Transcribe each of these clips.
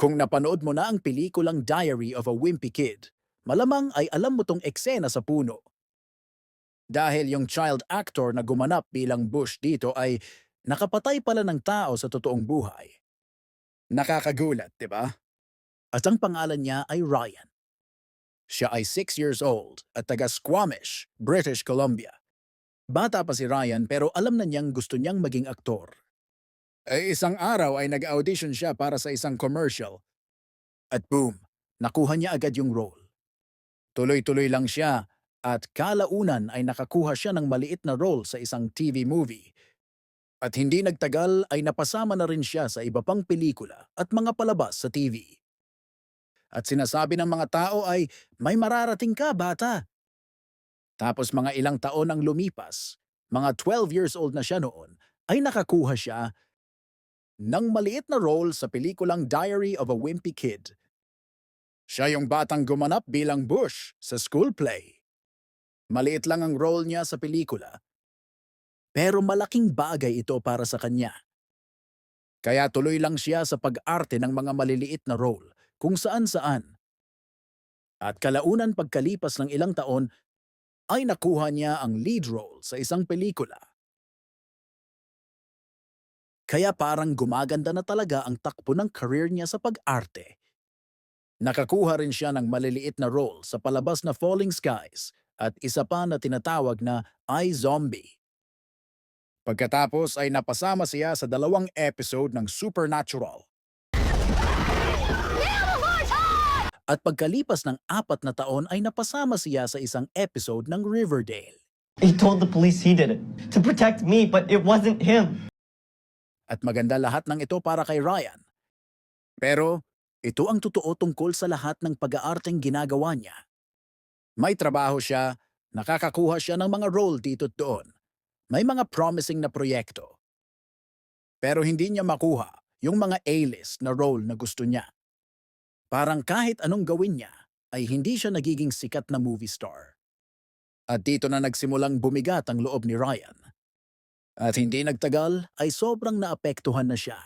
Kung napanood mo na ang pelikulang Diary of a Wimpy Kid, malamang ay alam mo tong eksena sa puno. Dahil yung child actor na gumanap bilang Bush dito ay nakapatay pala ng tao sa totoong buhay. Nakakagulat, di ba? At ang pangalan niya ay Ryan. Siya ay 6 years old at taga Squamish, British Columbia. Bata pa si Ryan pero alam na niyang gusto niyang maging aktor. Eh isang araw ay nag-audition siya para sa isang commercial. At boom, nakuha niya agad yung role. Tuloy-tuloy lang siya at kalaunan ay nakakuha siya ng maliit na role sa isang TV movie. At hindi nagtagal ay napasama na rin siya sa iba pang pelikula at mga palabas sa TV. At sinasabi ng mga tao ay, may mararating ka bata. Tapos mga ilang taon ang lumipas, mga 12 years old na siya noon, ay nakakuha siya ng maliit na role sa pelikulang Diary of a Wimpy Kid. Siya yung batang gumanap bilang Bush sa school play. Maliit lang ang role niya sa pelikula, pero malaking bagay ito para sa kanya. Kaya tuloy lang siya sa pag-arte ng mga maliliit na role kung saan-saan. At kalaunan pagkalipas ng ilang taon, ay nakuha niya ang lead role sa isang pelikula. Kaya parang gumaganda na talaga ang takbo ng career niya sa pag-arte. Nakakuha rin siya ng maliliit na role sa palabas na Falling Skies at isa pa na tinatawag na I, Zombie. Pagkatapos ay napasama siya sa dalawang episode ng Supernatural. At pagkalipas ng apat na taon ay napasama siya sa isang episode ng Riverdale. He told the police he did it to protect me, but it wasn't him. At maganda lahat ng ito para kay Ryan. Pero ito ang totoo tungkol sa lahat ng pag-aarteng ginagawa niya. May trabaho siya, nakakakuha siya ng mga role dito at doon. May mga promising na proyekto. Pero hindi niya makuha yung mga A-list na role na gusto niya. Parang kahit anong gawin niya, ay hindi siya nagiging sikat na movie star. At dito na nagsimulang bumigat ang loob ni Ryan. At hindi nagtagal ay sobrang naapektuhan na siya.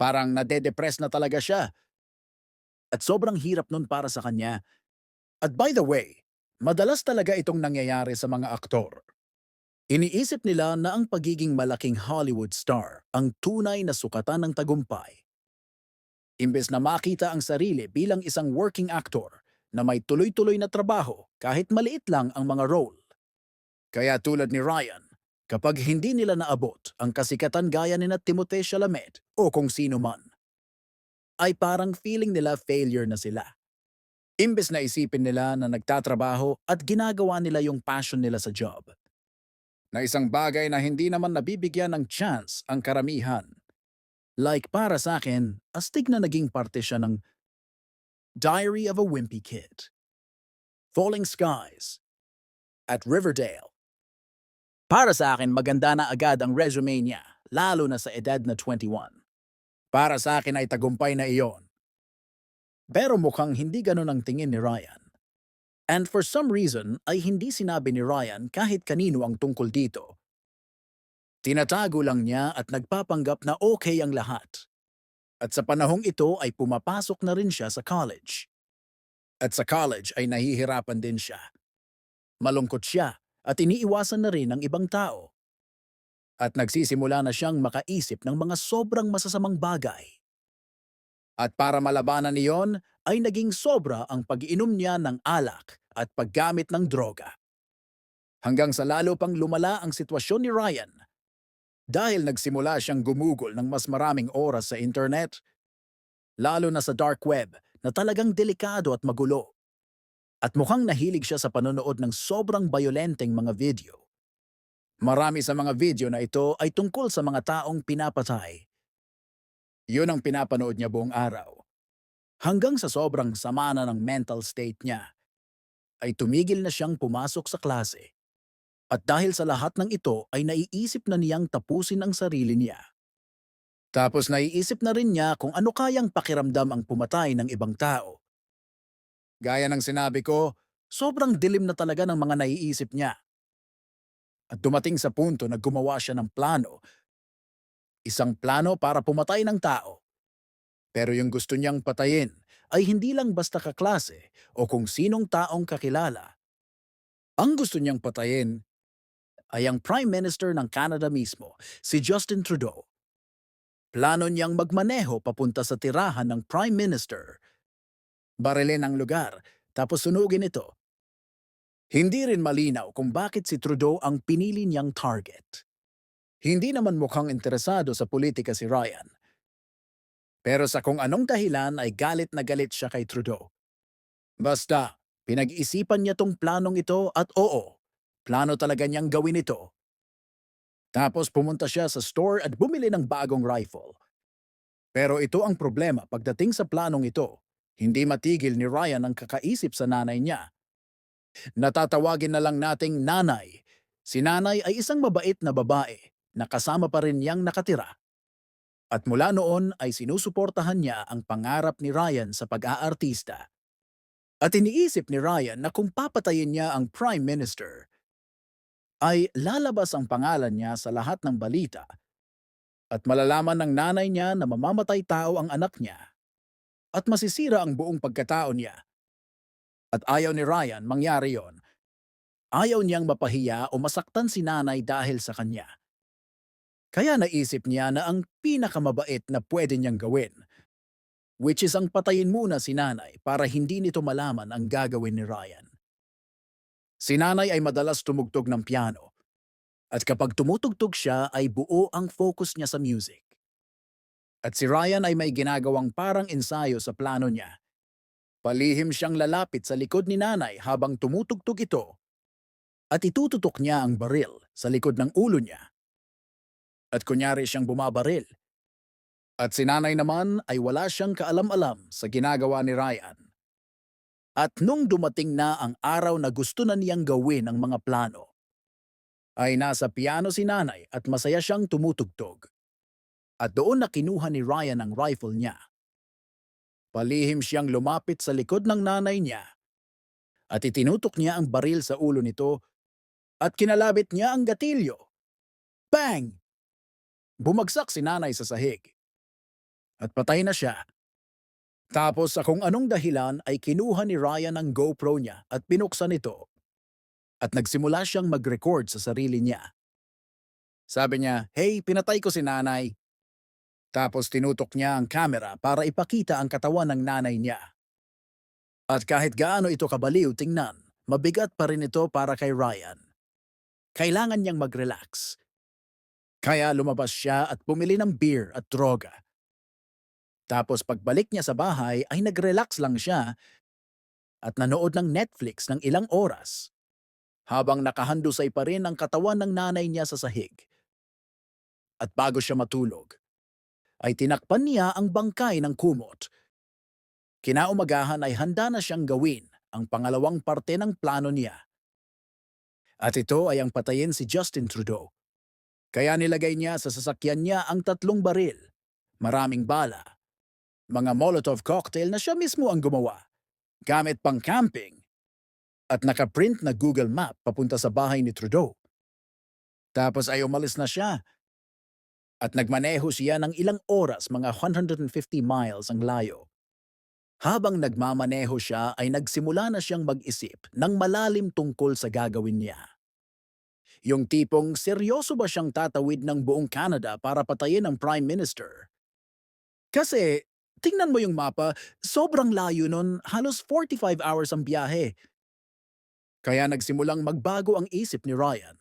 Parang nade-depress na talaga siya. At sobrang hirap nun para sa kanya. At by the way, madalas talaga itong nangyayari sa mga aktor. Iniisip nila na ang pagiging malaking Hollywood star ang tunay na sukatan ng tagumpay. Imbes na makita ang sarili bilang isang working actor na may tuloy-tuloy na trabaho kahit maliit lang ang mga role. Kaya tulad ni Ryan, kapag hindi nila naabot ang kasikatan gaya ni na Timothée Chalamet o kung sino man, ay parang feeling nila failure na sila. Imbes na isipin nila na nagtatrabaho at ginagawa nila yung passion nila sa job. Na isang bagay na hindi naman nabibigyan ng chance ang karamihan. Like para sa akin, astig na naging parte siya ng Diary of a Wimpy Kid, Falling Skies, at Riverdale. Para sa akin, maganda na agad ang resume niya, lalo na sa edad na 21. Para sa akin ay tagumpay na iyon. Pero mukhang hindi ganun ang tingin ni Ryan. And for some reason ay hindi sinabi ni Ryan kahit kanino ang tungkol dito. Tinatago lang niya at nagpapanggap na okay ang lahat. At sa panahong ito ay pumapasok na rin siya sa college. At sa college ay nahihirapan din siya. Malungkot siya at iniiwasan na rin ng ibang tao. At nagsisimula na siyang makaisip ng mga sobrang masasamang bagay. At para malabanan niyon ay naging sobra ang pag-inom niya ng alak at paggamit ng droga. Hanggang sa lalo pang lumala ang sitwasyon ni Ryan dahil nagsimula siyang gumugol ng mas maraming oras sa internet, lalo na sa dark web na talagang delikado at magulo. At mukhang nahilig siya sa panonood ng sobrang bayolenteng mga video. Marami sa mga video na ito ay tungkol sa mga taong pinapatay. Yun ang pinapanood niya buong araw. Hanggang sa sobrang sama na ng mental state niya, ay tumigil na siyang pumasok sa klase. At dahil sa lahat ng ito ay naiisip na niyang tapusin ang sarili niya. Tapos naiisip na rin niya kung ano kayang pakiramdam ang pumatay ng ibang tao. Gaya ng sinabi ko, sobrang dilim na talaga ng mga naiisip niya. At dumating sa punto na gumawa siya ng plano. Isang plano para pumatay ng tao. Pero yung gusto niyang patayin ay hindi lang basta kaklase o kung sinong taong kakilala. Ang gusto niyang patayin ay ang Prime Minister ng Canada mismo, si Justin Trudeau. Plano niyang magmaneho papunta sa tirahan ng Prime Minister. Barilin ang lugar, tapos sunugin ito. Hindi rin malinaw kung bakit si Trudeau ang pinili niyang target. Hindi naman mukhang interesado sa politika si Ryan. Pero sa kung anong dahilan ay galit na galit siya kay Trudeau. Basta, pinag-isipan niya tong planong ito at oo, plano talaga niyang gawin ito. Tapos pumunta siya sa store at bumili ng bagong rifle. Pero ito ang problema pagdating sa planong ito. Hindi matigil ni Ryan ang kakaisip sa nanay niya. Natatawagin na lang nating nanay. Si nanay ay isang mabait na babae na kasama pa rin niyang nakatira. At mula noon ay sinusuportahan niya ang pangarap ni Ryan sa pag-aartista. At iniisip ni Ryan na kung papatayin niya ang Prime Minister, ay lalabas ang pangalan niya sa lahat ng balita at malalaman ng nanay niya na mamamatay tao ang anak niya at masisira ang buong pagkatao niya. At ayaw ni Ryan mangyari yon. Ayaw niyang mapahiya o masaktan si nanay dahil sa kanya. Kaya naisip niya na ang pinakamabait na pwede niyang gawin, which is ang patayin muna si nanay para hindi nito malaman ang gagawin ni Ryan. Si nanay ay madalas tumugtog ng piano. At kapag tumutugtog siya ay buo ang focus niya sa music. At si Ryan ay may ginagawang parang ensayo sa plano niya. Palihim siyang lalapit sa likod ni nanay habang tumutugtog ito. At itututok niya ang baril sa likod ng ulo niya. At kunyari siyang bumabaril. At si nanay naman ay wala siyang kaalam-alam sa ginagawa ni Ryan. At nung dumating na ang araw na gusto na niyang gawin ang mga plano, ay nasa piano si nanay at masaya siyang tumutugtog. At doon na kinuha ni Ryan ang rifle niya. Palihim siyang lumapit sa likod ng nanay niya at itinutok niya ang baril sa ulo nito at kinalabit niya ang gatilyo. Bang! Bumagsak si nanay sa sahig. At patay na siya. Tapos sa kung anong dahilan ay kinuha ni Ryan ang GoPro niya at binuksan ito. At nagsimula siyang mag-record sa sarili niya. Sabi niya, Hey, pinatay ko si nanay. Tapos tinutok niya ang camera para ipakita ang katawan ng nanay niya. At kahit gaano ito kabaliw tingnan, mabigat pa rin ito para kay Ryan. Kailangan niyang mag-relax. Kaya lumabas siya at bumili ng beer at droga. Tapos pagbalik niya sa bahay ay nag-relax lang siya at nanood ng Netflix ng ilang oras habang nakahandusay pa rin ang katawan ng nanay niya sa sahig. At bago siya matulog, ay tinakpan niya ang bangkay ng kumot. Kinaumagahan ay handa na siyang gawin ang pangalawang parte ng plano niya. At ito ay ang patayin si Justin Trudeau. Kaya nilagay niya sa sasakyan niya ang tatlong baril, maraming bala, mga Molotov cocktail na siya mismo ang gumawa, gamit pang camping, at nakaprint na Google Map papunta sa bahay ni Trudeau. Tapos ay umalis na siya. At nagmaneho siya ng ilang oras, mga 150 miles ang layo. Habang nagmamaneho siya ay nagsimula na siyang mag-isip ng malalim tungkol sa gagawin niya. Yung tipong seryoso ba siyang tatawid ng buong Canada para patayin ang Prime Minister? Kasi, tingnan mo yung mapa, sobrang layo nun, halos 45 hours ang biyahe. Kaya nagsimulang magbago ang isip ni Ryan.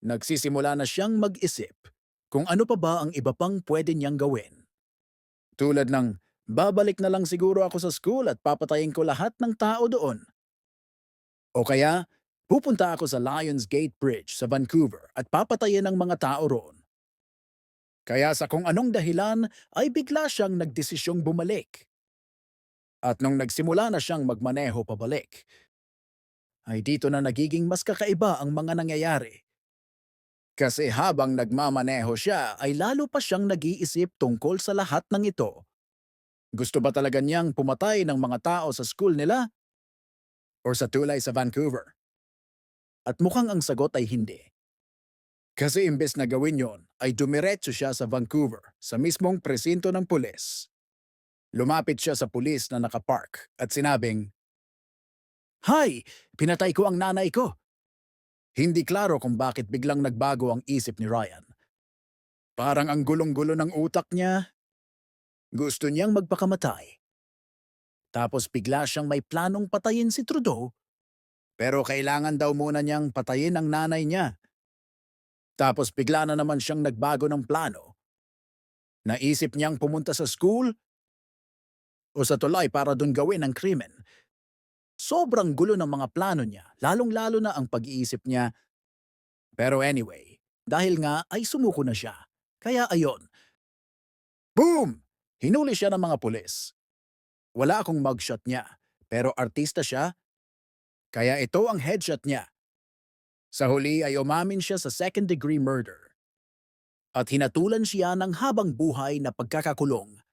Nagsisimula na siyang mag-isip kung ano pa ba ang iba pang pwede niyang gawin. Tulad ng, babalik na lang siguro ako sa school at papatayin ko lahat ng tao doon. O kaya, pupunta ako sa Lions Gate Bridge sa Vancouver at papatayin ang mga tao roon. Kaya sa kung anong dahilan ay bigla siyang nagdesisyong bumalik. At nung nagsimula na siyang magmaneho pabalik, ay dito na nagiging mas kakaiba ang mga nangyayari. Kasi habang nagmamaneho siya ay lalo pa siyang nag-iisip tungkol sa lahat ng ito. Gusto ba talaga niyang pumatay ng mga tao sa school nila? Or sa tulay sa Vancouver? At mukhang ang sagot ay hindi. Kasi imbes na gawin yon, ay dumiretso siya sa Vancouver, sa mismong presinto ng pulis. Lumapit siya sa pulis na nakapark at sinabing, Hay! Pinatay ko ang nanay ko! Hindi klaro kung bakit biglang nagbago ang isip ni Ryan. Parang ang gulong-gulo ng utak niya. Gusto niyang magpakamatay. Tapos bigla siyang may planong patayin si Trudeau. Pero kailangan daw muna niyang patayin ang nanay niya. Tapos bigla na naman siyang nagbago ng plano. Naisip niyang pumunta sa school o sa tulay para dun gawin ang krimen. Sobrang gulo ng mga plano niya, lalong-lalo na ang pag-iisip niya. Pero anyway, dahil nga ay sumuko na siya. Kaya ayon. Boom! Hinuli siya ng mga pulis. Wala akong mugshot niya, pero artista siya. Kaya ito ang headshot niya. Sa huli ay umamin siya sa second-degree murder. At hinatulan siya ng habang buhay na pagkakakulong